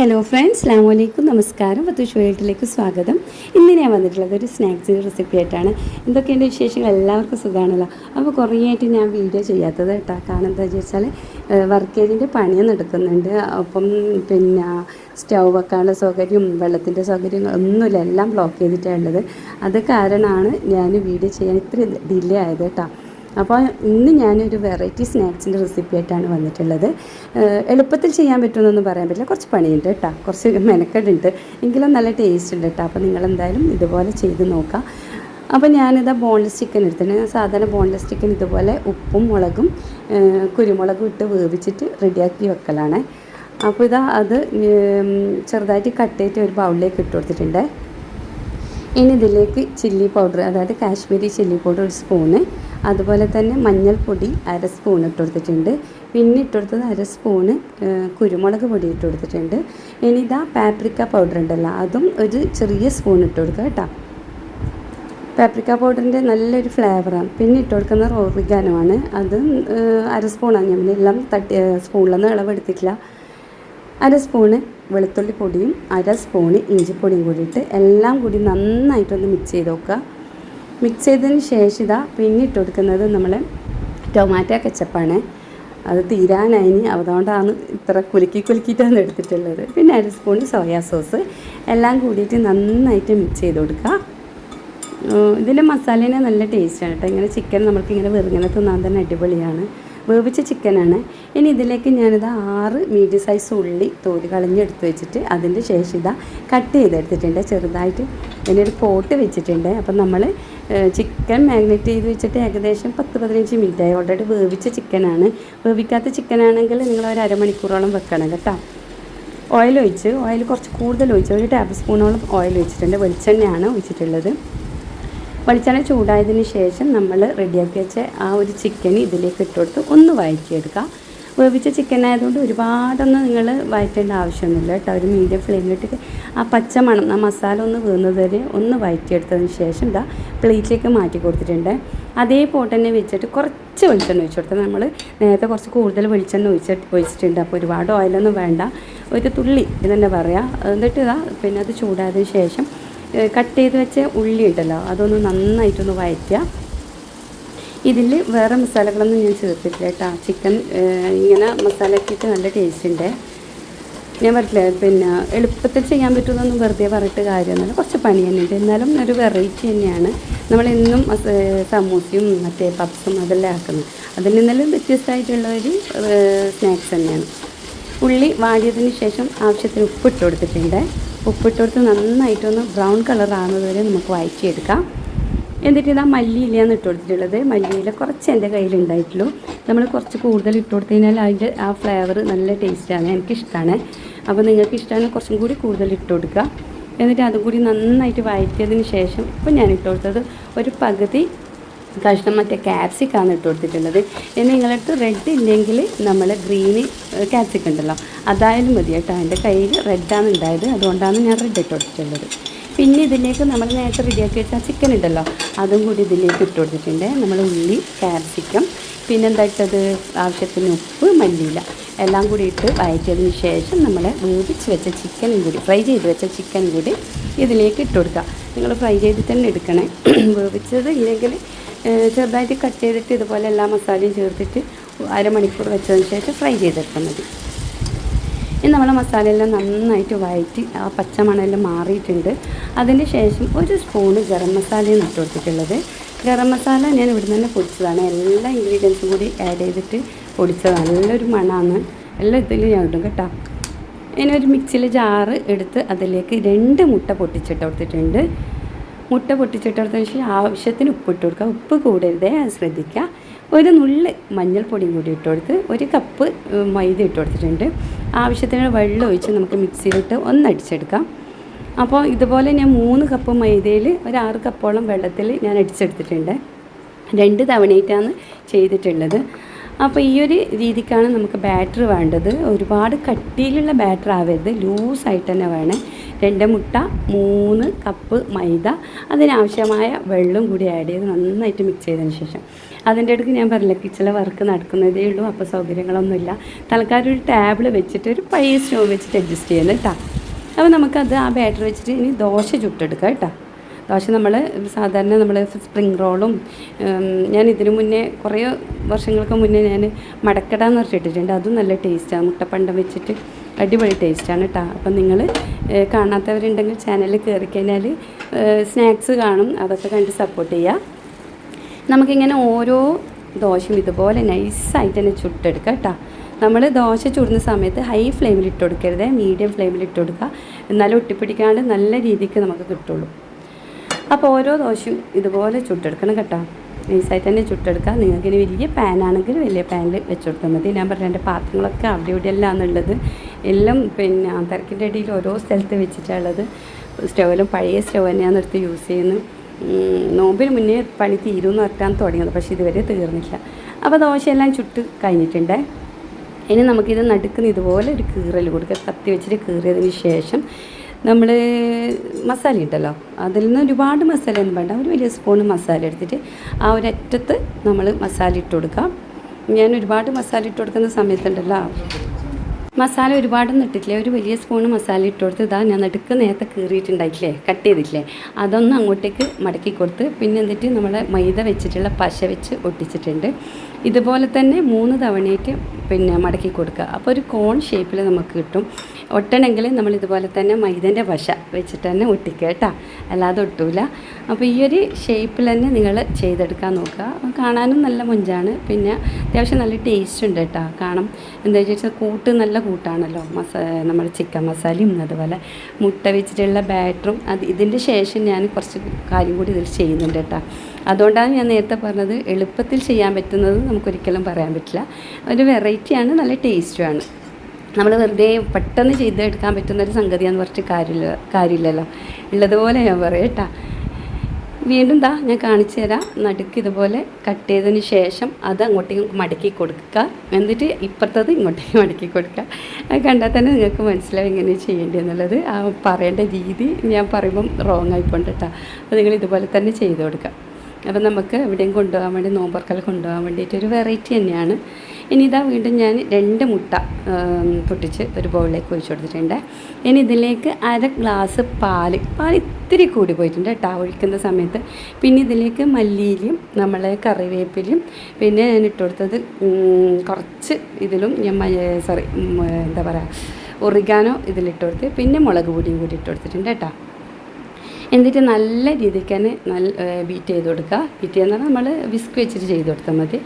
Hello friends അസ്ലാം വലൈക്കും നമസ്കാരം പത്തുഷ് വീട്ടിലേക്ക് സ്വാഗതം. ഇന്ന് ഞാൻ വന്നിട്ടുള്ളത് ഒരു സ്നാക്സ് റെസിപ്പി ആയിട്ടാണ്. എന്തൊക്കെയുണ്ട് വിശേഷങ്ങൾ? എല്ലാവർക്കും സുഖമാണല്ലോ അപ്പോൾ കുറേ ആയിട്ട് ഞാൻ വീഡിയോ ചെയ്യാത്തത് കേട്ടോ. കാരണം എന്താ വെച്ചാൽ ചെയ്തിന്റെ പണിയും നടക്കുന്നുണ്ട് അപ്പം പിന്നെ സ്റ്റൗ വെക്കാനുള്ള സൗകര്യം വെള്ളത്തിന്റെ സൗകര്യം ഒന്നുമില്ല. എല്ലാം ബ്ലോക്ക് ചെയ്തിട്ടാണ് ഉള്ളത്. അത് കാരണമാണ് ഞാൻ വീഡിയോ ചെയ്യാൻ ഇത്ര ഡിലേ ആയത് കേട്ടോ. അപ്പോൾ ഇന്ന് ഞാനൊരു വെറൈറ്റി സ്നാക്സിന്റെ റെസിപ്പി ആയിട്ടാണ് വന്നിട്ടുള്ളത്. എളുപ്പത്തിൽ ചെയ്യാൻ പറ്റുമെന്നൊന്നും പറയാൻ പറ്റില്ല. കുറച്ച് പണിയുണ്ട് കേട്ടോ. കുറച്ച് മെനക്കെടുണ്ട്. എങ്കിലും നല്ല ടേസ്റ്റ് ഉണ്ട് കേട്ടോ. അപ്പോൾ നിങ്ങളെന്തായാലും ഇതുപോലെ ചെയ്ത് നോക്കാം. അപ്പോൾ ഞാനിതാ ബോൺലെസ് ചിക്കൻ എടുത്തിട്ടുണ്ട്. ഞാൻ സാധാരണ ബോൺലെസ് ചിക്കൻ ഇതുപോലെ ഉപ്പും മുളകും കുരുമുളകും ഇട്ട് വേവിച്ചിട്ട് റെഡിയാക്കി വെക്കലാണ്. അപ്പോൾ ഇതാ അത് ചെറുതായിട്ട് കട്ട് ചെയ്തിട്ട് ഒരു ബൗളിലേക്ക് ഇട്ട് കൊടുത്തിട്ടുണ്ട്. ഇനി ഇതിലേക്ക് ചില്ലി പൗഡർ അതായത് കാശ്മീരി ചില്ലി പൗഡർ ഒരു സ്പൂണ്. അതുപോലെ തന്നെ മഞ്ഞൾപ്പൊടി അര സ്പൂൺ ഇട്ട് കൊടുത്തിട്ടുണ്ട്. പിന്നെ ഇട്ട് കൊടുത്തത് അര സ്പൂണ് കുരുമുളക് പൊടി ഇട്ട് കൊടുത്തിട്ടുണ്ട്. ഇനി ഇതാ പാപ്രിക്ക പൗഡർ ഉണ്ടല്ലോ അതും ഒരു ചെറിയ സ്പൂൺ ഇട്ട് കൊടുക്കുക കേട്ടോ. പാപ്രിക്ക പൗഡറിന്റെ നല്ലൊരു ഫ്ലേവറാണ് പിന്നെ ഇട്ട് കൊടുക്കുന്ന റോറിഗാനോ ആണ്. അത് അര സ്പൂണാണ് ഞാൻ എല്ലാം തട്ടി സ്പൂണിലൊന്നും ഇളവെടുത്തിട്ടില്ല. അര സ്പൂണ് വെളുത്തുള്ളി പൊടിയും അര സ്പൂണ് ഇഞ്ചിപ്പൊടിയും കൂടിയിട്ട് എല്ലാം കൂടി നന്നായിട്ടൊന്ന് മിക്സ് ചെയ്ത് നോക്കുക. മിക്സ് ചെയ്തതിന് ശേഷം ഇതാ പിന്നെ ഇട്ട് കൊടുക്കുന്നത് നമ്മൾ ടൊമാറ്റോ കെച്ചപ്പാണ് അത് തീരാനായി അതുകൊണ്ടാണ് ഇത്ര കുലുക്കി കുലുക്കിയിട്ടാണ് എടുത്തിട്ടുള്ളത്. പിന്നെ അര സ്പൂൺ സോയാ സോസ് എല്ലാം കൂടിയിട്ട് നന്നായിട്ട് മിക്സ് ചെയ്ത് കൊടുക്കുക. ഇതിന്റെ മസാലേനെ നല്ല ടേസ്റ്റാണ് കേട്ടോ. ഇങ്ങനെ ചിക്കൻ നമ്മൾക്ക് ഇങ്ങനെ വെറുങ്ങനെ തിന്നാൻ തന്നെ അടിപൊളിയാണ്. വേവിച്ച ചിക്കനാണ്. ഇനി ഇതിലേക്ക് ഞാനിത് ആറ് മീഡിയം സൈസ് ഉള്ളി തോൽ കളഞ്ഞെടുത്ത് വെച്ചിട്ട് അതിന്റെ ശേഷം ഇതാ കട്ട് ചെയ്തെടുത്തിട്ടുണ്ട്. ചെറുതായിട്ട് ഒരു പോട്ട് വെച്ചിട്ടുണ്ട്. അപ്പം നമ്മൾ ചിക്കൻ മാഗ്നറ്റ് ചെയ്ത് വെച്ചിട്ട് ഏകദേശം പത്ത് പതിനഞ്ച് മിനിറ്റായി ഓൾറെഡി വേവിച്ച ചിക്കനാണ്. വേവിക്കാത്ത ചിക്കനാണെങ്കിൽ നിങ്ങൾ ഒരു അരമണിക്കൂറോളം വെക്കണം കേട്ടോ. ഓയിൽ ഒഴിച്ച് ഓയിൽ കുറച്ച് കൂടുതൽ ഒഴിച്ച് ഒരു ടേബിൾ സ്പൂണോളം ഓയിൽ ഒഴിച്ചിട്ടുണ്ട്. വെളിച്ചെണ്ണയാണ് ഒഴിച്ചിട്ടുള്ളത്. വെളിച്ചെണ്ണ ചൂടായതിന് ശേഷം നമ്മൾ റെഡിയാക്കി വെച്ച ആ ഒരു ചിക്കൻ ഇതിലേക്ക് ഇട്ട് കൊടുത്ത് ഒന്ന് വഴറ്റിയെടുക്കുക വേവിച്ച ചിക്കൻ ആയതുകൊണ്ട് ഒരുപാടൊന്നും നിങ്ങൾ വഴറ്റേണ്ട ആവശ്യമൊന്നുമില്ല കേട്ടോ. ഒരു മീഡിയം ഫ്ലെയിമിലിട്ട് ആ പച്ച മണം ആ മസാല ഒന്ന് വീണത് വരെ ഒന്ന് വഴറ്റിയെടുത്തതിന് ശേഷം ഇതാ പ്ലേറ്റിലേക്ക് മാറ്റി കൊടുത്തിട്ടുണ്ട്. അതേ പോട്ട് തന്നെ വെച്ചിട്ട് കുറച്ച് വെളിച്ചെണ്ണ ഒഴിച്ചു കൊടുത്തത് നമ്മൾ നേരത്തെ കുറച്ച് കൂടുതൽ വെളിച്ചെണ്ണ ഒഴിച്ചിട്ട് ഒഴിച്ചിട്ടുണ്ട്. അപ്പോൾ ഒരുപാട് ഓയിലൊന്നും വേണ്ട. ഒരു തുള്ളി എന്ന് തന്നെ പറയാം. എന്നിട്ട് ഇതാ പിന്നെ അത് ചൂടായതിന് ശേഷം കട്ട് ചെയ്ത് വെച്ച ഉള്ളി ഉണ്ടല്ലോ അതൊന്ന് നന്നായിട്ടൊന്ന് വഴറ്റുക ഇതിൽ വേറെ മസാലകളൊന്നും ഞാൻ ചേർത്തിട്ടില്ല കേട്ടോ. ചിക്കൻ ഇങ്ങനെ മസാല ഇട്ടിട്ട് നല്ല ടേസ്റ്റ് ഉണ്ട് ഞാൻ പറഞ്ഞില്ലേ പിന്നെ എളുപ്പത്തിൽ ചെയ്യാൻ പറ്റുമെന്നൊന്നും വെറുതെ പറഞ്ഞിട്ട് കാര്യമൊന്നുമില്ല. കുറച്ച് പണി തന്നെയുണ്ട്. എന്നാലും ഒരു വെറൈറ്റി തന്നെയാണ്. നമ്മളെന്നും മസ- സമൂസയും മറ്റേ പപ്സും അതെല്ലാം ആക്കുന്നത്. അതിൽ നിന്നെല്ലാം വ്യത്യസ്തമായിട്ടുള്ള ഒരു സ്നാക്സ് തന്നെയാണ്. ഉള്ളി വാടിയതിന് ശേഷം ആവശ്യത്തിന് ഉപ്പിട്ട് കൊടുത്തിട്ടുണ്ട്. ഉപ്പിട്ട് കൊടുത്ത് നന്നായിട്ടൊന്ന് ബ്രൗൺ കളർ ആകുന്നത് വരെ നമുക്ക് വഴറ്റിയെടുക്കാം. എന്നിട്ട് ഇതാ മല്ലിയിലാണ് ഇട്ട് കൊടുത്തിട്ടുള്ളത് മല്ലിയില കുറച്ച് എന്റെ കയ്യിലുണ്ടായിട്ടുള്ളൂ. നമ്മൾ കുറച്ച് കൂടുതൽ ഇട്ട് കൊടുത്തു കഴിഞ്ഞാൽ അതിന്റെ ആ ഫ്ലേവർ നല്ല ടേസ്റ്റാണ് എനിക്കിഷ്ടമാണ് അപ്പോൾ നിങ്ങൾക്ക് ഇഷ്ടമാണ് കുറച്ചും കൂടി കൂടുതൽ ഇട്ട് കൊടുക്കുക എന്നിട്ട് അതും കൂടി നന്നായിട്ട് വഴറ്റിയതിന് ശേഷം ഇപ്പം ഞാൻ ഇട്ട് കൊടുത്തത് ഒരു പകുതി കഷ്ണം മറ്റേ ക്യാപ്സിക്കാണ് ഇട്ട് കൊടുത്തിട്ടുള്ളത്. ഇനി നിങ്ങളടുത്ത് റെഡ് ഇല്ലെങ്കിൽ നമ്മൾ ഗ്രീന് ക്യാപ്സിക്ക ഉണ്ടല്ലോ. അതായാലും മതി കേട്ടോ. എന്റെ കയ്യിൽ റെഡാണ് ഉണ്ടായത്. അതുകൊണ്ടാണ് ഞാൻ റെഡ് ഇട്ട് കൊടുത്തിട്ടുള്ളത്. പിന്നെ ഇതിലേക്ക് നമ്മൾ നേരത്തെ റെഡിയാക്കി വെച്ച ചിക്കൻ ഉണ്ടല്ലോ. അതും കൂടി ഇതിലേക്ക് ഇട്ട് കൊടുത്തിട്ടുണ്ട്. നമ്മൾ ഉള്ളി ക്യാപ്സിക്കം പിന്നെന്താ ഇട്ടത്? ആവശ്യത്തിന് ഉപ്പ് മല്ലിയില എല്ലാം കൂടി ഇട്ട് വഴറ്റിയതിന് ശേഷം നമ്മൾ വേവിച്ച് വെച്ച ചിക്കനും കൂടി ഫ്രൈ ചെയ്ത് വെച്ച ചിക്കനും കൂടി ഇതിലേക്ക് ഇട്ട് കൊടുക്കുക. നിങ്ങൾ ഫ്രൈ ചെയ്ത് തന്നെ എടുക്കണേ. വേവിച്ചത് ഇല്ലെങ്കിൽ ചെറുതായിട്ട് കട്ട് ചെയ്തിട്ട് ഇതുപോലെ എല്ലാ മസാലയും ചേർത്തിട്ട് അരമണിക്കൂർ വെച്ചതിന് ശേഷം ഫ്രൈ ചെയ്തെടുത്താൽ മതി. ഇനി നമ്മളെ മസാലയെല്ലാം നന്നായിട്ട് വഴറ്റി ആ പച്ചമണെല്ലാം മാറിയിട്ടുണ്ട്. അതിന് ശേഷം ഒരു സ്പൂണ് ഗരം മസാലയും ഇട്ട് കൊടുത്തിട്ടുള്ളത്. ഗരം മസാല ഞാൻ ഇവിടെ തന്നെ പൊടിച്ചതാണ്. എല്ലാ ഇൻഗ്രീഡിയൻസും കൂടി ആഡ് ചെയ്തിട്ട് പൊടിച്ചതാണ് നല്ലൊരു മണമാണ് എല്ലാം ഇതിൽ ഞാൻ ഇടും കേട്ടോ. ഇനി ഒരു മിക്സിയിൽ ജാറ് എടുത്ത് അതിലേക്ക് രണ്ട് മുട്ട പൊട്ടിച്ചിട്ട് കൊടുത്തിട്ടുണ്ട്. മുട്ട പൊട്ടിച്ചിട്ടെടുത്തതിന് ശേഷം ആവശ്യത്തിന് ഉപ്പിട്ട് കൊടുക്കുക. ഉപ്പ് കൂടരുതേ അത് ശ്രദ്ധിക്കുക. ഒരു നുള്ള് മഞ്ഞൾപ്പൊടിയും കൂടി ഇട്ട് കൊടുത്ത് ഒരു കപ്പ് മൈദ ഇട്ട് കൊടുത്തിട്ടുണ്ട്. ആവശ്യത്തിന് വെള്ളം ഒഴിച്ച് നമുക്ക് മിക്സിയിലിട്ട് ഒന്ന് അടിച്ചെടുക്കാം അപ്പോൾ ഇതുപോലെ ഞാൻ മൂന്ന് കപ്പ് മൈദയിൽ ഒരു ആറ് കപ്പോളം വെള്ളത്തിൽ ഞാൻ അടിച്ചെടുത്തിട്ടുണ്ട്. രണ്ട് തവണയായിട്ടാണ് ചെയ്തിട്ടുള്ളത്. അപ്പോൾ ഈ ഒരു രീതിക്കാണ് നമുക്ക് ബാറ്റർ വേണ്ടത്. ഒരുപാട് കട്ടിയിലുള്ള ബാറ്റർ ആവരുത്. ലൂസായിട്ട് തന്നെ വേണം. രണ്ട് മുട്ട മൂന്ന് കപ്പ് മൈദ അതിനാവശ്യമായ വെള്ളം കൂടി ആഡ് ചെയ്ത് നന്നായിട്ട് മിക്സ് ചെയ്തതിന് ശേഷം. അതിന്റെ അടുത്ത് ഞാൻ പറഞ്ഞില്ല കിച്ചണിലെ വർക്ക് നടക്കുന്നതേ ഉള്ളൂ അപ്പോൾ സൗകര്യങ്ങളൊന്നുമില്ല. തൽക്കാലം ഒരു ടേബിൾ വെച്ചിട്ട് ഒരു പഴയ സ്റ്റോവ് വെച്ചിട്ട് അഡ്ജസ്റ്റ് ചെയ്യുന്നത് കേട്ടോ അപ്പോൾ നമുക്കത് ആ ബാറ്റർ വെച്ചിട്ട് ഇനി ദോശ ചുട്ടെടുക്കാം കേട്ടോ ദോശ നമ്മൾ സാധാരണ നമ്മൾ സ്പ്രിങ് റോളും ഞാൻ ഇതിനു മുന്നേ കുറേ വർഷങ്ങൾക്ക് മുന്നേ ഞാൻ മടക്കട എന്ന് പറഞ്ഞിട്ടിട്ടുണ്ട് അതും നല്ല ടേസ്റ്റാണ് മുട്ടപ്പണ്ടം വെച്ചിട്ട് അടിപൊളി ടേസ്റ്റാണ് കേട്ടോ അപ്പം നിങ്ങൾ കാണാത്തവരുണ്ടെങ്കിൽ ചാനലിൽ കയറി കഴിഞ്ഞാൽ സ്നാക്സ് കാണും. അതൊക്കെ കണ്ട് സപ്പോർട്ട് ചെയ്യുക നമുക്കിങ്ങനെ ഓരോ ദോശയും ഇതുപോലെ നൈസായിട്ട് തന്നെ ചുട്ടെടുക്കാം കേട്ടോ നമ്മൾ ദോശ ചുടുന്ന സമയത്ത് ഹൈ ഫ്ലെയിമിൽ ഇട്ട് കൊടുക്കരുത്. മീഡിയം ഫ്ലെയിമിൽ ഇട്ട് കൊടുക്കുക. എന്നാലും ഒട്ടിപ്പിടിക്കാണ്ട് നല്ല രീതിക്ക് നമുക്ക് കിട്ടുള്ളൂ. അപ്പോൾ ഓരോ ദോശയും ഇതുപോലെ ചുട്ടെടുക്കണം കേട്ടോ. നൈസായിട്ട് തന്നെ ചുട്ടെടുക്കുക നിങ്ങൾക്ക് ഇനി വലിയ പാനാണെങ്കിൽ വലിയ പാനിൽ വെച്ച് കൊടുത്താൽ മതി. ഞാൻ പറഞ്ഞ എന്റെ പാത്രങ്ങളൊക്കെ അവിടെ ഇവിടെ എല്ലാം എന്നുള്ളത് എല്ലാം പിന്നെ തിരക്കിന്റെ ഇടയിൽ ഓരോ സ്ഥലത്ത് വെച്ചിട്ടുള്ളത് സ്റ്റൗവിലും പഴയ സ്റ്റവ് തന്നെയാണ് എടുത്ത് യൂസ് ചെയ്യുന്നത്. നോമ്പിന് മുന്നേ പണി തീരുമെന്ന് പറഞ്ഞാൽ തുടങ്ങിയത്. പക്ഷേ ഇതുവരെ തീർന്നില്ല. അപ്പോൾ ദോശയെല്ലാം ചുട്ട് കഴിഞ്ഞിട്ടുണ്ട്. ഇനി നമുക്കിത് നടുക്കുന്ന ഇതുപോലെ ഒരു കീറൽ കൊടുക്കുക. കത്തി വെച്ചിട്ട് കീറിയതിന് ശേഷം നമ്മൾ മസാല ഇട്ടല്ലോ. അതിൽ നിന്ന് ഒരുപാട് മസാല ഒന്നും വേണ്ട. ഒരു വലിയ സ്പൂൺ മസാല എടുത്തിട്ട് ആ ഒരറ്റത്ത് നമ്മൾ മസാല ഇട്ട് കൊടുക്കാം. ഞാൻ ഒരുപാട് മസാല ഇട്ട് കൊടുക്കുന്ന സമയത്തുണ്ടല്ലോ. മസാല ഒരുപാടൊന്നും ഇട്ടിട്ടില്ലേ. ഒരു വലിയ സ്പൂൺ മസാല ഇട്ട് കൊടുത്ത് ഇതാ ഞാൻ നടുക്ക് നേരത്തെ കീറിയിട്ടുണ്ടായിട്ടില്ലേ? കട്ട് ചെയ്തിട്ടില്ലേ? അതൊന്ന് അങ്ങോട്ടേക്ക് മടക്കി കൊടുത്ത് പിന്നെ എന്നിട്ട് നമ്മൾ മൈദ വെച്ചിട്ടുള്ള പശ വെച്ച് ഒട്ടിച്ചിട്ടുണ്ട്. ഇതുപോലെ തന്നെ മൂന്ന് തവണയായിട്ട് പിന്നെ മടക്കി കൊടുക്കുക. അപ്പോൾ ഒരു കോൺ ഷേപ്പിൽ നമുക്ക് കിട്ടും. ഒട്ടണമെങ്കിൽ നമ്മൾ ഇതുപോലെ തന്നെ മൈദന്റെ പശ വെച്ചിട്ട് തന്നെ ഒട്ടിക്കുക കേട്ടോ. അല്ലാതെ ഒട്ടൂല. അപ്പോൾ ഈ ഒരു ഷേപ്പിൽ തന്നെ നിങ്ങൾ ചെയ്തെടുക്കാൻ നോക്കുക. കാണാനും നല്ല മുഞ്ചാണ്. പിന്നെ അത്യാവശ്യം നല്ല ടേസ്റ്റ് ഉണ്ട് കേട്ടോ. കാരണം എന്താ വെച്ചാൽ കൂട്ട് നല്ല കൂട്ടാണല്ലോ. മസാ നമ്മൾ ചിക്കൻ മസാലയും അതുപോലെ മുട്ട വെച്ചിട്ടുള്ള ബാറ്ററും അത് ഇതിന്റെ ശേഷം ഞാൻ കുറച്ച് കാര്യം കൂടി ഇതിൽ ചെയ്യുന്നുണ്ട് കേട്ടോ. അതുകൊണ്ടാണ് ഞാൻ നേരത്തെ പറഞ്ഞത് എളുപ്പത്തിൽ ചെയ്യാൻ പറ്റുന്നത് നമുക്കൊരിക്കലും പറയാൻ പറ്റില്ല. ഒരു വെറൈറ്റിയാണ് നല്ല ടേസ്റ്റുമാണ് നമ്മൾ വെറുതെ പെട്ടെന്ന് ചെയ്തെടുക്കാൻ പറ്റുന്ന ഒരു സംഗതിയാന്ന് പറഞ്ഞിട്ട് കാര്യമില്ല കാര്യമില്ലല്ലോ ഉള്ളതുപോലെ ഞാൻ പറയട്ടാ വീണ്ടും ദാ ഞാൻ കാണിച്ചു തരാം. നടുക്ക് ഇതുപോലെ കട്ട് ചെയ്തതിന് ശേഷം അത് അങ്ങോട്ടേക്ക് മടക്കി കൊടുക്കുക എന്നിട്ട് ഇപ്പുറത്തത് ഇങ്ങോട്ടേക്ക് മടക്കി കൊടുക്കുക അത് കണ്ടാൽ തന്നെ നിങ്ങൾക്ക് മനസ്സിലാവും എങ്ങനെ ചെയ്യേണ്ടതെന്നുള്ളത്. ആ പറയേണ്ട രീതി ഞാൻ പറയുമ്പം റോങ് ആയിപ്പോണ്ട് കേട്ടോ. അപ്പോൾ നിങ്ങൾ ഇതുപോലെ തന്നെ ചെയ്ത് കൊടുക്കുക അപ്പം നമുക്ക് എവിടെയും കൊണ്ടുപോകാൻ വേണ്ടി നോമ്പർക്കൽ കൊണ്ടുപോകാൻ വേണ്ടിയിട്ട് ഒരു വെറൈറ്റി തന്നെയാണ്. ഇനി ഇതാ വീണ്ടും ഞാൻ രണ്ട് മുട്ട പൊട്ടിച്ച് ഒരു ബൗളിലേക്ക് ഒഴിച്ചു കൊടുത്തിട്ടുണ്ട്. ഇനി ഇതിലേക്ക് അര ഗ്ലാസ് പാൽ പാൽ ഇത്തിരി കൂടി പോയിട്ടുണ്ട് കേട്ടോ ഒഴിക്കുന്ന സമയത്ത്. പിന്നെ ഇതിലേക്ക് മല്ലിയിലും നമ്മളെ കറിവേപ്പിലും പിന്നെ ഞാൻ ഇട്ട് കൊടുത്തത് കുറച്ച് ഇതിലും ഞാൻ സോറി എന്താ പറയുക ഒറിഗാനോ ഇതിലിട്ട് കൊടുത്ത് പിന്നെ മുളക് പൊടിയും കൂടി ഇട്ട് കൊടുത്തിട്ടുണ്ട് കേട്ടോ. എന്നിട്ട് നല്ല രീതിക്ക് തന്നെ നല്ല ബീറ്റ് ചെയ്ത് കൊടുക്കുക. ബീറ്റ് ചെയ്യുന്ന നമ്മൾ വിസ്ക് വെച്ചിട്ട് ചെയ്ത് കൊടുത്താൽ മതി.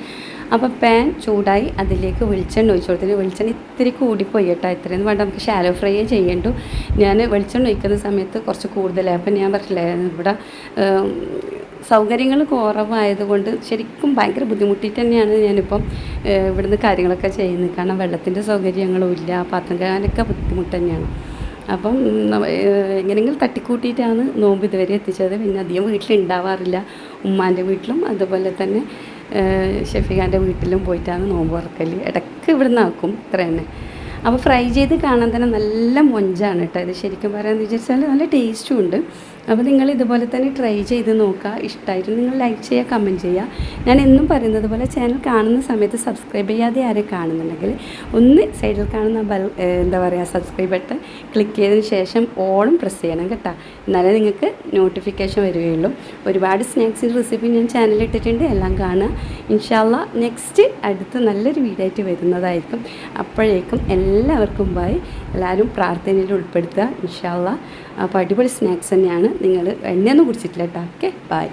അപ്പോൾ പാൻ ചൂടായി അതിലേക്ക് വെളിച്ചെണ്ണ ഒഴിച്ചു കൊടുത്തിന് വെളിച്ചെണ്ണ ഇത്തിരി കൂടിപ്പോയി കേട്ടോ. ഇത്രയും വേണ്ട നമുക്ക് ഷാലോ ഫ്രൈ ചെയ്യേണ്ടു. ഞാൻ വെളിച്ചെണ്ണ ഒഴിക്കുന്ന സമയത്ത് കുറച്ച് കൂടുതലായി. അപ്പം ഞാൻ പറഞ്ഞില്ലേ ഇവിടെ സൗകര്യങ്ങൾ കുറവായതുകൊണ്ട് ശരിക്കും ഭയങ്കര ബുദ്ധിമുട്ടിയിട്ട് തന്നെയാണ് ഞാനിപ്പം ഇവിടുന്ന് കാര്യങ്ങളൊക്കെ ചെയ്യുന്നത്. കാരണം വെള്ളത്തിന്റെ സൗകര്യങ്ങളും ഇല്ല പാത്രം കഴുകാനൊക്കെ ബുദ്ധിമുട്ട് തന്നെയാണ്. അപ്പം എങ്ങനെയെങ്കിലും തട്ടിക്കൂട്ടിയിട്ടാണ് നോമ്പ് ഇതുവരെ എത്തിച്ചത്. പിന്നെ അധികം വീട്ടിലുണ്ടാവാറില്ല. ഉമ്മാന്റെ വീട്ടിലും അതുപോലെ തന്നെ ഷെഫിഖാന്റെ വീട്ടിലും പോയിട്ടാണ് നോമ്പ് തുറക്കൽ. ഇടയ്ക്ക് ഇവിടെ നിന്നാക്കും ഇത്ര തന്നെ. അപ്പോൾ ഫ്രൈ ചെയ്ത് കാണാൻ തന്നെ നല്ല മൊഞ്ചാണ് കേട്ടോ. ഇത് ശരിക്കും പറയാമെന്ന് വിചാരിച്ചാൽ നല്ല ടേസ്റ്റും ഉണ്ട്. അപ്പോൾ നിങ്ങൾ ഇതുപോലെ തന്നെ ട്രൈ ചെയ്ത് നോക്കുക. ഇഷ്ടമായിട്ട് നിങ്ങൾ ലൈക്ക് ചെയ്യുക കമന്റ് ചെയ്യുക. ഞാൻ എന്നും പറയുന്നത് പോലെ ചാനൽ കാണുന്ന സമയത്ത് സബ്സ്ക്രൈബ് ചെയ്യാതെ ആരെ കാണുന്നുണ്ടെങ്കിൽ ഒന്ന് സൈഡിൽ കാണുന്ന ബൽ എന്താ പറയുക സബ്സ്ക്രൈബ് ബട്ടൺ ക്ലിക്ക് ചെയ്തതിന് ശേഷം ഓണം പ്രസ് ചെയ്യണം കേട്ടോ. എന്നാലേ നിങ്ങൾക്ക് നോട്ടിഫിക്കേഷൻ വരികയുള്ളൂ. ഒരുപാട് സ്നാക്സിന്റെ റെസിപ്പി ഞാൻ ചാനലിൽ ഇട്ടിട്ടുണ്ട്. എല്ലാം കാണുക. ഇൻഷാല്ല നെക്സ്റ്റ് അടുത്ത് നല്ലൊരു വീഡിയോ ആയിട്ട് വരുന്നതായിരിക്കും. അപ്പോഴേക്കും എല്ലാവർക്കും ബൈ എല്ലാവരും പ്രാർത്ഥനയിൽ ഉൾപ്പെടുത്തുക. ഇൻഷാല്ല അപ്പോൾ അടിപൊളി സ്നാക്സ് തന്നെയാണ്. നിങ്ങൾ എണ്ണയൊന്നും കുടിച്ചിട്ടില്ല കേട്ടോ. Okay bye.